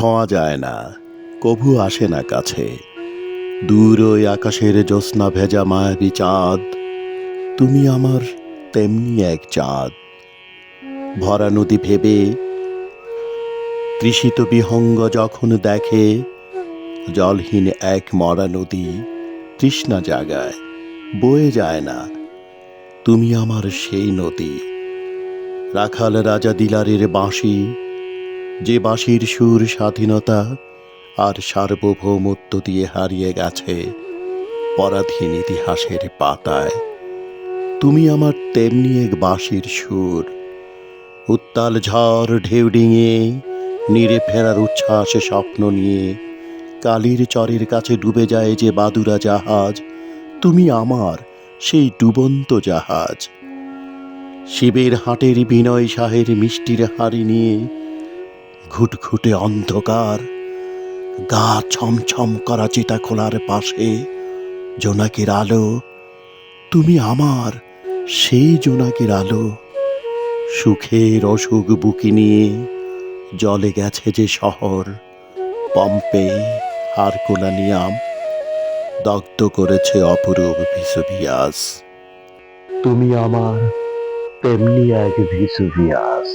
ছোঁয়া যায় না, কভু আসে না কাছে। দূর ওই আকাশের জ্যোৎস্না ভেজা মায়াবী চাঁদ, তুমি আমার তেমনি এক চাঁদ। ভরা নদী ভেবে, তৃষিত বিহঙ্গ যখন দেখে, জলহীন এক মরা নদী তৃষ্ণা জাগায়, বয়ে যায় না। তুমি আমার সেই নদী। রাখাল রাজা দিলারের বাঁশি যে বাঁশির সুর স্বাধীনতা আর সার্বভৌমত্ব দিয়ে হারিয়ে গেছে পরাধীন ইতিহাসের পাতায়। তুমি আমার তেমনি এক বাঁশির সুর। উত্তাল ঝড় ঢেউ ডিঙিয়ে, নিরে ফেরার উচ্ছ্বাসে স্বপ্ন নিয়ে, কালির চরের কাছে ডুবে যায় যে বাদুরা জাহাজ, তুমি আমার সেই ডুবন্ত জাহাজ। শিবের হাটের বিনয় শাহের মিষ্টির হাড়ি নিয়ে ঘুটঘুটে অন্ধকার, গা ছমছম করা চিতা খোলার পাশে, জোনাকির আলো, তুমি আমার সেই জোনাকির আলো। সুখের অসুখ বুকি নিয়ে জলে গেছে যে শহর, পম্পে হারকুলানিয়াম দগ্ধ করেছে অপরূপ ভিসুভিয়াস। তুমি আমার তেমনি এক ভিসুভিয়াস।